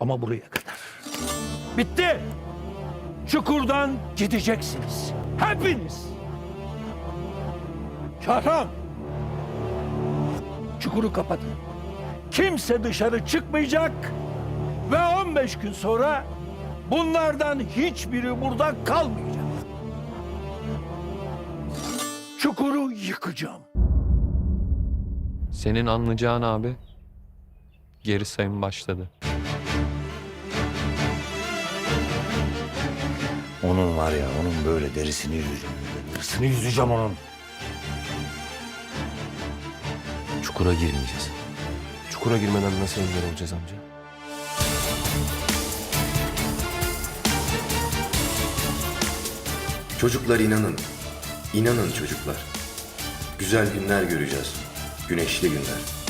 Ama buraya kadar. Bitti. Çukurdan gideceksiniz. Hepiniz. Şahram. Çukuru kapatın. Kimse dışarı çıkmayacak. Ve 15 gün sonra bunlardan hiçbiri burada kalmayacak. Çukuru yıkacağım. Senin anlayacağın abi. Geri sayım başladı. Onun var ya onun böyle derisini yüzeceğim. Derisini yüzeceğim onun. Çukura girmeyeceğiz. Çukura girmeden nasıl engel olacağız amca? Çocuklar inanın. İnanın çocuklar. Güzel günler göreceğiz. Güneşli günler.